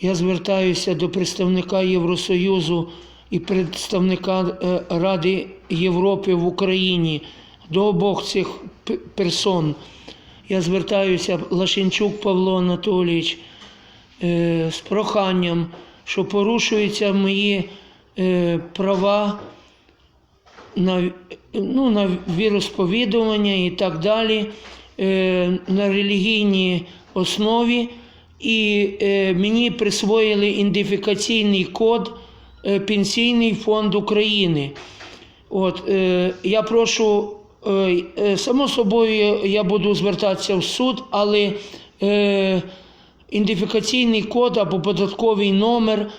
я звертаюся до представника Євросоюзу і представника е, Ради Європи в Україні, до обох цих персон. Я звертаюся Лашенчук Павло Анатолійович е, з проханням, що порушуються мої е, права на, ну, на віросповідування і так далі, на релігійній основі. І е, мені присвоїли ідентифікаційний код е, Пенсійний фонд України. От, е, я прошу, само собою, я буду звертатися в суд, але ідентифікаційний код або податковий номер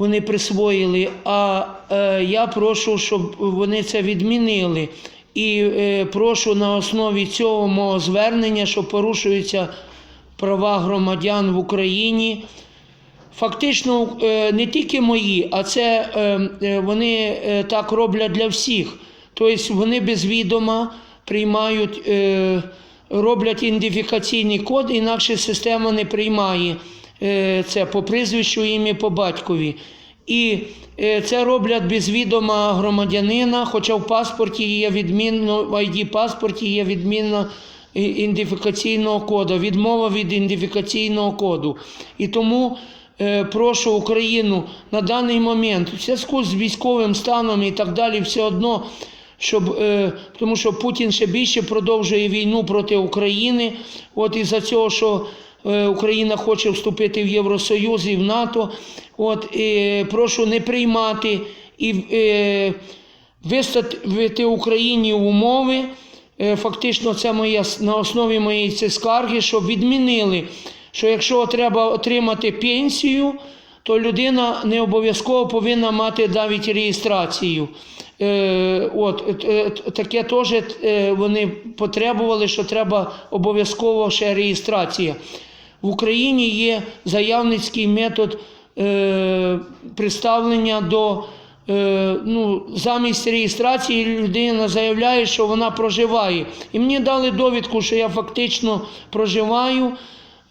вони присвоїли. А е, я прошу, щоб вони це відмінили. І е, прошу на основі цього мого звернення, що порушуються права громадян в Україні. Фактично е, не тільки мої, а це е, е, вони так роблять для всіх. Тобто вони без відома приймають, роблять ідентифікаційний код, інакше система не приймає це по прізвищу, ім'я по батькові. І це роблять без відома громадянина, хоча в паспорті є відмінно, в ID паспорті є відмінна ідентифікаційного коду, відмова від ідентифікаційного коду. І тому е, прошу Україну на даний момент, в зв'язку з військовим станом і так далі, все одно, щоб, е, тому що Путін ще більше продовжує війну проти України. От із-за цього, що е, Україна хоче вступити в Євросоюз і в НАТО. От, і прошу не приймати і е, виставити Україні умови. Е, Фактично, це моя с- на основі моєї цієї скарги, щоб відмінили, що якщо треба отримати пенсію, то людина не обов'язково повинна мати навіть реєстрацію. Е, от, е, таке теж е, вони потребували, що треба обов'язково ще реєстрація. В Україні є заявницький метод е, представлення до е, ну, замість реєстрації людина заявляє, що вона проживає. І мені дали довідку, що я фактично проживаю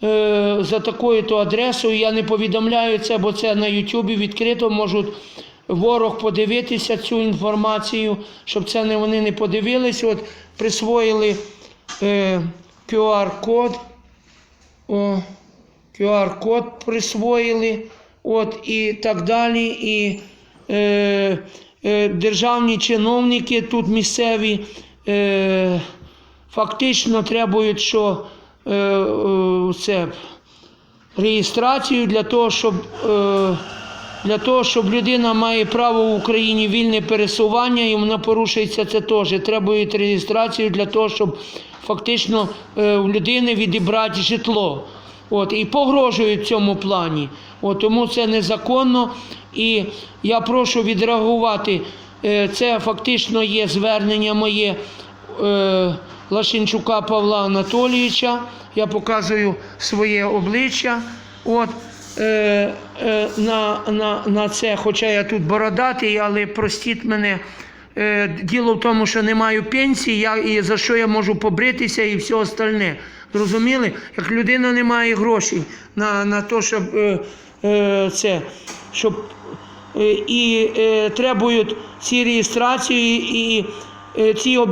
е, за такою-то адресою. Я не повідомляю це, бо це на Ютубі відкрито можуть ворог подивитися цю інформацію, щоб це не вони не подивилися. От присвоїли е, QR-код. QR-код присвоїли, от і так далі. І е, е, державні чиновники тут місцеві е, фактично требують, що це реєстрацію для того, щоб. Для того, щоб людина має право в Україні вільне пересування, і вона порушується це теж. Требують реєстрацію для того, щоб фактично в людини відібрати житло. От, і погрожують в цьому плані. От, тому це незаконно. І я прошу відреагувати. Е, це фактично є звернення моє е, Лашенчука Павла Анатолійовича. Я показую своє обличчя. От, е, е, на, на, на це, хоча я тут бородатий, але простіть мене. Е, діло в тому, що не маю пенсії, я, і за що я можу побритися і все остальне. Зрозуміли? Як людина не має грошей на, на те, щоб е, е, це, щоб е, і е, требують ці реєстрації і е, ці об'єкти.